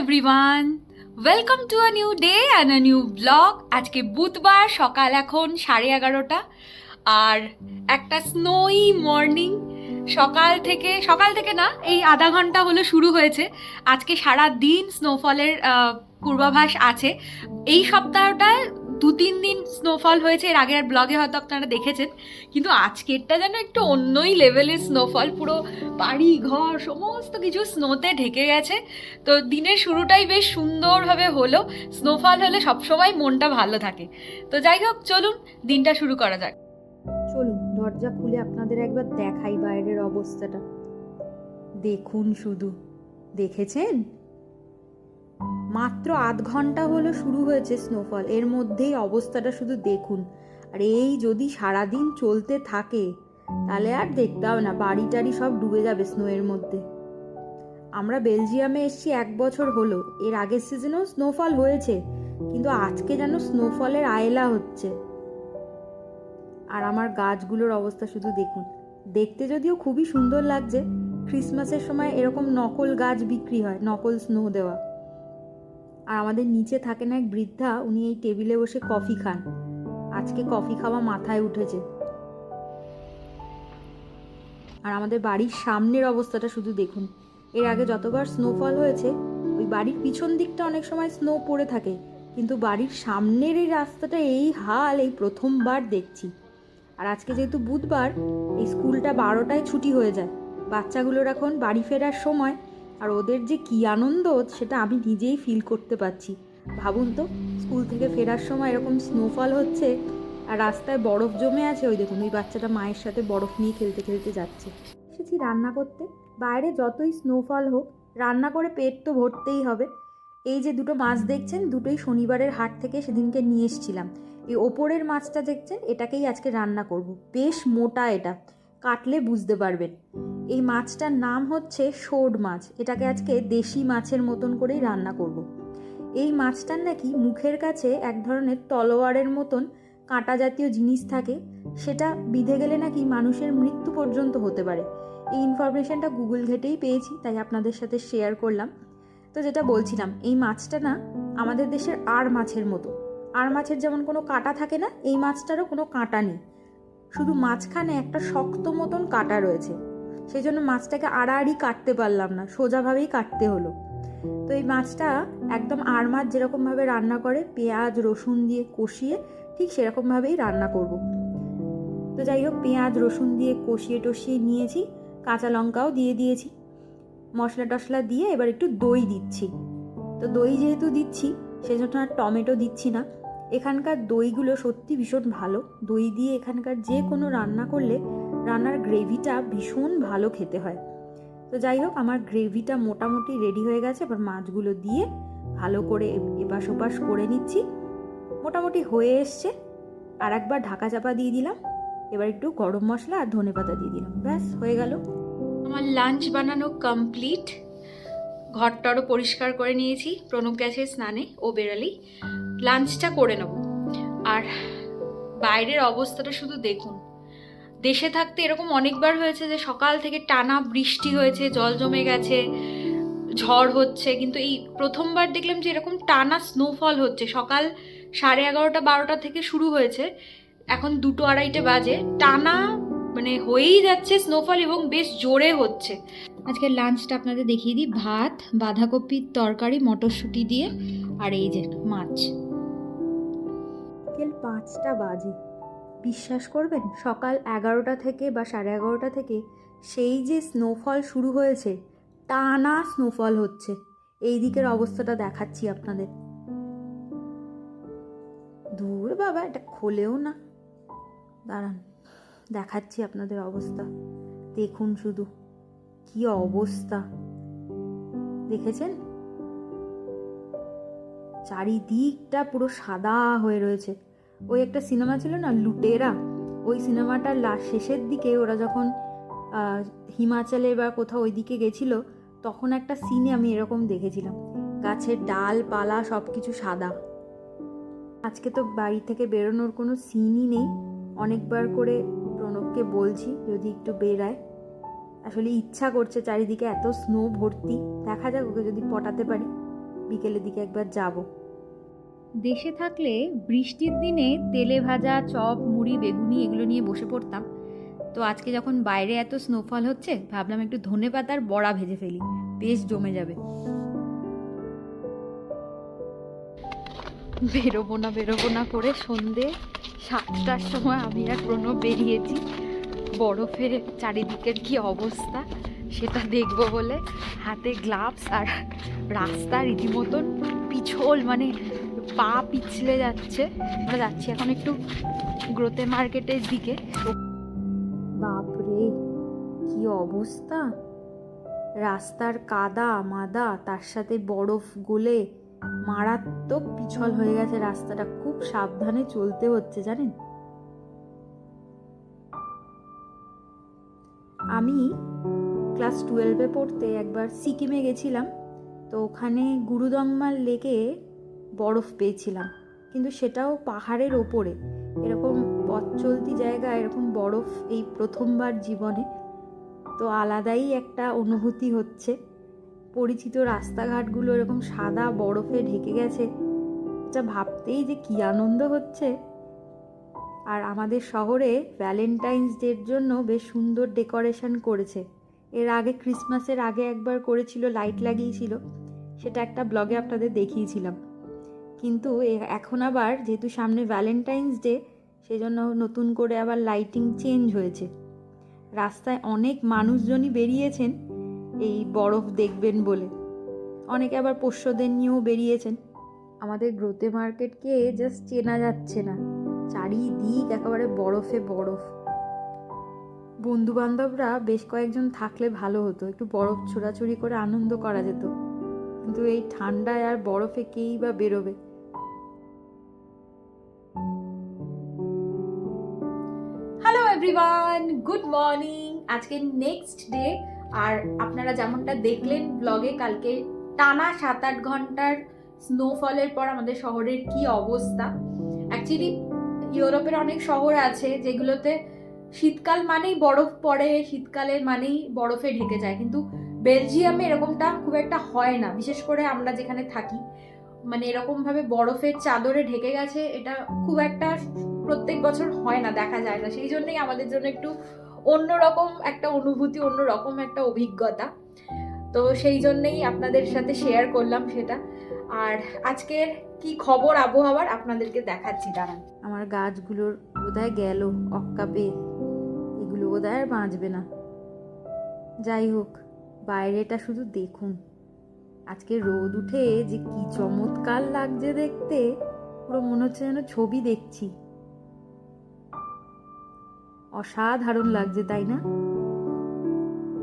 Everyone welcome to a new day and a new blog আজকে বুধবার, সকাল এখন সাড়ে এগারোটা। আর একটা স্নোই মর্নিং সকাল থেকে সকাল থেকে না, এই আধা ঘণ্টা হলো শুরু হয়েছে। আজকে সারা দিন স্নোফলের পূর্বাভাস আছে। এই সপ্তাহটায় দু তিন দিন স্নোফল হয়েছে, এর আগের ব্লগে হয়তো আপনারা দেখেছেন, কিন্তু আজকেরটা যেন একটু অন্যই লেভেলের স্নোফল পুরো বাড়ি ঘর সমস্ত কিছু স্নোতে ঢেকে গেছে। তো দিনের শুরুটাই বেশ সুন্দরভাবে হলো স্নোফল হলে সবসময় মনটা ভালো থাকে। তো যাই হোক, চলুন, দিনটা শুরু করা যাক। চলুন, দরজা খুলে আপনাদের একবার দেখাই বাইরের অবস্থাটা। দেখুন শুধু, দেখেছেন? মাত্র আধ ঘণ্টা হলো শুরু হয়েছে স্নোফল এর মধ্যেই অবস্থাটা শুধু দেখুন। আর এই যদি সারাদিন চলতে থাকে, তাহলে আর দেখতে হবে না বাড়ি টাড়ি সব ডুবে যাবে স্নোয়ের মধ্যে। আমরা বেলজিয়ামে এসছি এক বছর হলো। এর আগের সিজনেও স্নোফল হয়েছে, কিন্তু আজকে যেন স্নোফলের আয়লা হচ্ছে। আর আমার গাছগুলোর অবস্থা শুধু দেখুন। দেখতে যদিও খুবই সুন্দর লাগছে ক্রিসমাসের সময় এরকম নকল গাছ বিক্রি হয়, নকল স্নো দেওয়া। আর আমাদের নিচে থাকেন এক বৃদ্ধা, উনি এই টেবিলে বসে কফি খান। আজকে কফি খাওয়া মাথায় উঠেছে। আর আমাদের বাড়ির সামনের অবস্থাটা শুধু দেখুন। এর আগে যতবার স্নোফল হয়েছে, ওই বাড়ির পিছন দিকটা অনেক সময় স্নো পড়ে থাকে। কিন্তু বাড়ির সামনের এই রাস্তাটা, এই হাল, এই প্রথমবার দেখছি। আর আজকে যেহেতু বুধবার, এই স্কুলটা বারোটায় ছুটি হয়ে যায়। বাচ্চাগুলোর এখন বাড়ি ফেরার সময় আর ওদের যে কী আনন্দ, সেটা আমি নিজেই ফিল করতে পারছি। ভাবুন তো, স্কুল থেকে ফেরার সময় এরকম স্নোফল হচ্ছে আর রাস্তায় বরফ জমে আছে, ওই দেখুন, ওই বাচ্চাটা মায়ের সাথে বরফ নিয়ে খেলতে খেলতে যাচ্ছে। এসেছি রান্না করতে। বাইরে যতই স্নোফল হোক, রান্না করে পেট তো ভরতেই হবে। এই যে দুটো মাছ দেখছেন, দুটোই শনিবারের হাট থেকে সেদিনকে নিয়ে এসেছিলাম। এই ওপরের মাছটা দেখছেন, এটাকেই আজকে রান্না করব। বেশ মোটা এটা, কাটলে বুঝতে পারবেন। এই মাছটার নাম হচ্ছে শোড মাছ। এটাকে আজকে দেশি মাছের মতন করেই রান্না করব। এই মাছটার নাকি মুখের কাছে এক ধরনের তলোয়ারের মতন কাঁটা জাতীয় জিনিস থাকে। সেটা বিধে গেলে নাকি মানুষের মৃত্যু পর্যন্ত হতে পারে। এই ইনফরমেশনটা গুগল ঘেটেই পেয়েছি, তাই আপনাদের সাথে শেয়ার করলাম। তো যেটা বলছিলাম, এই মাছটা না আমাদের দেশের আর মাছের মতো। আর মাছের যেমন কোনো কাঁটা থাকে না, এই মাছটারও কোনো কাঁটা নেই। শুধু মাঝখানে একটা শক্ত মতন কাঁটা রয়েছে। সেই জন্য মাছটাকে আড়াআড়ি কাটতে পারলাম না, সোজাভাবেই কাটতে হলো। তো এই মাছটা একদম আর মাছ যেরকমভাবে রান্না করে, পেঁয়াজ, রসুন দিয়ে কষিয়ে ঠিক সেরকমভাবেই রান্না করব। তো যাই হোক, পেঁয়াজ, রসুন দিয়ে কষিয়ে টষিয়ে নিয়েছি, কাঁচা লঙ্কাও দিয়ে দিয়েছি। মশলা টশলা দিয়ে এবার একটু দই দিচ্ছি। তো দই যেহেতু দিচ্ছি, সেজন্য আর টমেটো দিচ্ছি না। এখানকার দইগুলো সত্যি ভীষণ ভালো। দই দিয়ে এখানকার যে কোনো রান্না করলে রান্নার গ্রেভিটা ভীষণ ভালো খেতে হয়। তো যাই হোক, আমার গ্রেভিটা মোটামুটি রেডি হয়ে গেছে। এবার মাছগুলো দিয়ে ভালো করে এপাশ ওপাশ করে নিচ্ছি। মোটামুটি হয়ে এসছে। আর একবার ঢাকা চাপা দিয়ে দিলাম। এবার একটু গরম মশলা আর ধনে পাতা দিয়ে দিলাম। ব্যাস, হয়ে গেল। আমার লাঞ্চ বানানো কমপ্লিট ঘরটারও পরিষ্কার করে নিয়েছি। প্রণব গেছে স্নানে, ও বেরালেই। লাঞ্চটা করে নেব। আর বাইরের অবস্থাটা শুধু দেখুন। দেশে থাকতে এরকম অনেকবার হয়েছে যে সকাল থেকে টানা বৃষ্টি হয়েছে জল জমে গেছে ঝড় হচ্ছে। কিন্তু এই প্রথমবার দেখলাম যে এরকম টানা স্নোফল হচ্ছে। সকাল সাড়ে এগারোটা বারোটা থেকে শুরু হয়েছে। এখন দুটো আড়াইটে বাজে। টানা মানে হয়েই যাচ্ছে স্নোফল এবং বেশ জোরে হচ্ছে। আজকের লাঞ্চটা আপনাদের দেখিয়ে দিই। ভাত বাঁধাকপির তরকারি মটরশুঁটি দিয়ে আর এই যে মাছ। বিকেল পাঁচটা বাজে। বিশ্বাস করবেন, সকাল এগারোটা থেকে বা সাড়ে এগারোটা থেকে সেই যে স্নোফল শুরু হয়েছে, টানা স্নোফল হচ্ছে। এই দিকের অবস্থাটা দেখাচ্ছি আপনাদের। দূর বাবা, এটা খোলেও না। দাঁড়ান, দেখাচ্ছি আপনাদের অবস্থা। দেখুন শুধু, কি অবস্থা। দেখেছেন? চারিদিকটা পুরো সাদা হয়ে রয়েছে। ওই একটা সিনেমা ছিল না, লুটেরা? ওই সিনেমাটার লাস্ট শেষের দিকে ওরা যখন হিমাচলে বা কোথাও ওই দিকে গেছিল, তখন একটা সিনে আমি এরকম দেখেছিলাম। গাছের ডাল পালা সব কিছু সাদা। আজকে তো বাড়ি থেকে বেরোনোর কোনো সিনই নেই। অনেকবার করে প্রণবকে বলছি, যদি একটু বেরায়। আসলে ইচ্ছা করছে চারিদিকে এত স্নো ভর্তি। দেখা যাক ওকে যদি পটাতে পারি। বিকেলের দিকে একবার যাব। দেশে থাকলে বৃষ্টির দিনে তেলে ভাজা, চপ, মুড়ি, বেগুনি এগুলো নিয়ে বসে পড়তাম। তো আজকে যখন বাইরে এত স্নোফল হচ্ছে, ভাবলাম একটু ধনে পাতার বড়া ভেজে ফেলি। বেশ জমে যাবে। বেরোবো না বেরোবো না করে সন্ধে সাতটার সময় আমি আর প্রণব বেরিয়েছি। বরফের চারিদিকের কি অবস্থা সেটা দেখব বলে। হাতে গ্লাভস আর রাস্তা রীতিমতন পিছল মানে পা পিছলে যাচ্ছে। আমরা যাচ্ছি এখন একটু গ্রোতে মার্কেটের দিকে। বাপরে, কি অবস্থা? রাস্তার কাদা মাদা, তার সাথে বরফ গলে মারাত্মক পিছল হয়ে গেছে রাস্তাটা। খুব সাবধানে চলতে হচ্ছে, জানেন? আমি ক্লাস টুয়েলভে পড়তে একবার সিকিমে গেছিলাম। তো ওখানে গুরুদংমার লেকে বরফ পেয়েছিলাম। কিন্তু সেটাও পাহাড়ের ওপরে। এরকম পথ চলতি জায়গায় এরকম বরফ এই প্রথমবার জীবনে। তো আলাদাই একটা অনুভূতি হচ্ছে। পরিচিত রাস্তাঘাটগুলো এরকম সাদা বরফে ঢেকে গেছে। এটা ভাবতেই যে কী আনন্দ হচ্ছে। আর আমাদের শহরে ভ্যালেন্টাইন্স ডের জন্য বেশ সুন্দর ডেকোরেশন করেছে। এর আগে ক্রিসমাসের আগে একবার করেছিল, লাইট লাগিয়েছিল। সেটা একটা ব্লগে আপনাদের দেখিয়েছিলাম। কিন্তু এখন আবার যেহেতু সামনে ভ্যালেন্টাইন্স ডে সেজন্য নতুন করে আবার লাইটিং চেঞ্জ হয়েছে। রাস্তায় অনেক মানুষজনই বেরিয়েছেন, এই বরফ দেখবেন বলে। অনেকে আবার পোষ্যদের নিয়েও বেরিয়েছেন। আমাদের গ্রোতে মার্কেটকে জাস্ট চেনা যাচ্ছে না। চারিদিক একেবারে বরফে বরফ। বন্ধু বান্ধবরা বেশ কয়েকজন থাকলে ভালো হতো, একটু বরফ ছোড়াছুড়ি করে আনন্দ করা যেত। কিন্তু এই ঠান্ডায় আর বরফে কেই বা বেরোবে? এভরিওয়ান গুড মর্নিং আজকে নেক্সট ডে আর আপনারা যেমনটা দেখলেন ব্লগে কালকে টানা সাত আট ঘণ্টার স্নোফলের পর আমাদের শহরের কি অবস্থা? অ্যাকচুয়ালি ইউরোপের অনেক শহর আছে যেগুলোতে শীতকাল মানেই বরফ পড়ে শীতকালে মানেই বরফে ঢেকে যায়। কিন্তু বেলজিয়ামে এরকমটা খুব একটা হয় না। বিশেষ করে আমরা যেখানে থাকি মানে এরকমভাবে বরফের চাদরে ঢেকে গেছে, এটা খুব একটা প্রত্যেক বছর হয় না, দেখা যায় না। সেই জন্যই আমাদের জন্য একটু অন্যরকম একটা অনুভূতি, অন্যরকম একটা অভিজ্ঞতা। তো সেই জন্যেই আপনাদের সাথে শেয়ার করলাম সেটা। আর আজকের কি খবর আবহাওয়ার আপনাদেরকে দেখাচ্ছি, দাঁড়ান। আমার গাছগুলোর বোধহয় গেল অক্কা পেয়ে এগুলো বোধহয় আর বাঁচবে না। যাই হোক, বাইরেটা শুধু দেখুন। আজকে রোদ উঠে যে কি চমৎকার লাগছে দেখতে, পুরো মনে হচ্ছে যেন ছবি দেখছি। অসাধারণ লাগছে, তাই না?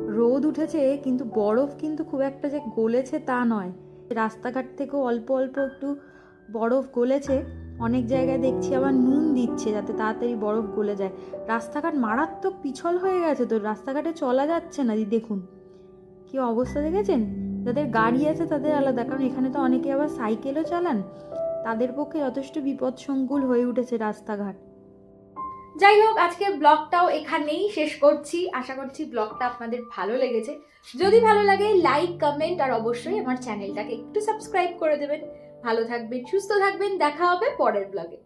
রোদ উঠেছে, কিন্তু বরফ কিন্তু খুব একটা যে গলেছে তা নয়। রাস্তাঘাট থেকেও অল্প অল্প একটু বরফ গলেছে। অনেক জায়গায় দেখছি আবার নুন দিচ্ছে যাতে তাড়াতাড়ি বরফ গলে যায়। রাস্তাঘাট মারাত্মক পিছল হয়ে গেছে তো, রাস্তাঘাটে চলা যাচ্ছে না দেখুন। কি অবস্থা দেখেছেন? যাদের গাড়ি আছে তাদের আলাদা, কারণ এখানে তো অনেকে আবার সাইকেলও চালান। তাদের পক্ষে যথেষ্ট বিপদসংকুল হয়ে উঠেছে রাস্তাঘাট। যাই হোক আজকের ব্লগটাও এখানেই শেষ করছি। আশা করছি ব্লগটা আপনাদের ভালো লেগেছে। যদি ভালো লাগে লাইক কমেন্ট আর অবশ্যই আমার চ্যানেলটাকে একটু সাবস্ক্রাইব করে দেবেন। ভালো থাকবেন, সুস্থ থাকবেন। দেখা হবে পরের ব্লগে।